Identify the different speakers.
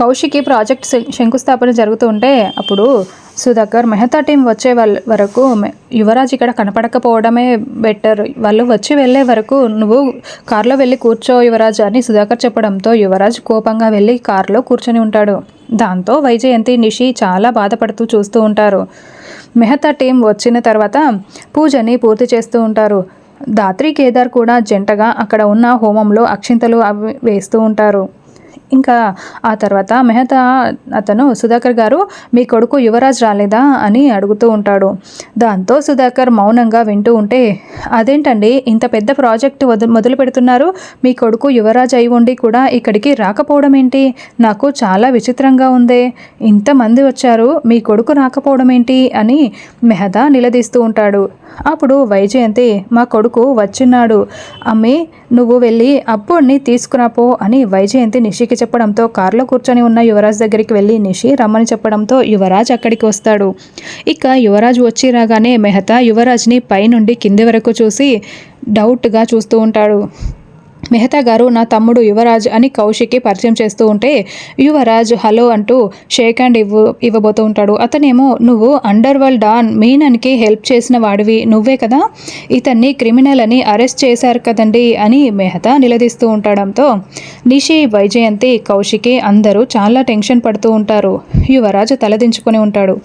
Speaker 1: Kaushiki project శం- శంకుస్థాపన జరుగుతుంటే అప్పుడు సుధాకర్ మెహతా టీం వచ్చే వాళ్ళ వరకు యువరాజ్ ఇక్కడ కనపడకపోవడమే బెటర్. వాళ్ళు వచ్చి వెళ్ళే వరకు నువ్వు కారులో వెళ్ళి కూర్చో యువరాజ్ అని సుధాకర్ చెప్పడంతో యువరాజ్ కోపంగా వెళ్ళి కారులో కూర్చొని ఉంటాడు. దాంతో వైజయంతి నిషి చాలా బాధపడుతూ చూస్తూ ఉంటారు. మెహతా టీం వచ్చిన తర్వాత పూజని పూర్తి చేస్తూ ఉంటారు. దాత్రి కేదార్ కూడా జంటగా అక్కడ ఉన్న హోమంలో అక్షింతలు అవి వేస్తూ ఉంటారు. ఇంకా ఆ తర్వాత మెహతా అతను సుధాకర్ గారు మీ కొడుకు యువరాజ్ రాలేదా? అని అడుగుతూ ఉంటాడు. దాంతో సుధాకర్ మౌనంగా వింటూ ఉంటే అదేంటండి ఇంత పెద్ద ప్రాజెక్ట్ మొదలు పెడుతున్నారు. మీ కొడుకు యువరాజ్ అయి ఉండి కూడా ఇక్కడికి రాకపోవడం ఏంటి? నాకు చాలా విచిత్రంగా ఉందే. ఇంతమంది వచ్చారు మీ కొడుకు రాకపోవడం ఏంటి? అని మెహతా నిలదీస్తూ ఉంటాడు. అప్పుడు వైజయంతి మా కొడుకు వచ్చిన్నాడు. అమ్మి నువ్వు వెళ్ళి అప్పుడిని తీసుకురాపో అని వైజయంతి నిషికి చెప్పడంతో కారులో కూర్చొని ఉన్న యువరాజ్ దగ్గరికి వెళ్ళి నిషి రమ్మని చెప్పడంతో యువరాజ్ అక్కడికి వస్తాడు. ఇక యువరాజ్ వచ్చి రాగానే మెహతా యువరాజ్ని పైనుండి కింది వరకు చూసి డౌట్గా చూస్తూ ఉంటాడు. మెహతా గారు నా తమ్ముడు యువరాజ్ అని కౌశిక్కి పరిచయం చేస్తూ ఉంటే యువరాజ్ హలో అంటూ షేక్ హ్యాండ్ ఇవ్వు ఇవ్వబోతూ ఉంటాడు. అతనేమో నువ్వు అండర్ వరల్డ్ డాన్ మీనన్కి హెల్ప్ చేసిన వాడివి నువ్వే కదా? ఇతన్ని క్రిమినల్ అని అరెస్ట్ చేశారు కదండి అని మెహతా నిలదీస్తూ ఉండడంతో నిషి వైజయంతి కౌశికి అందరూ చాలా టెన్షన్ పడుతూ ఉంటారు. యువరాజు తలదించుకొని ఉంటాడు.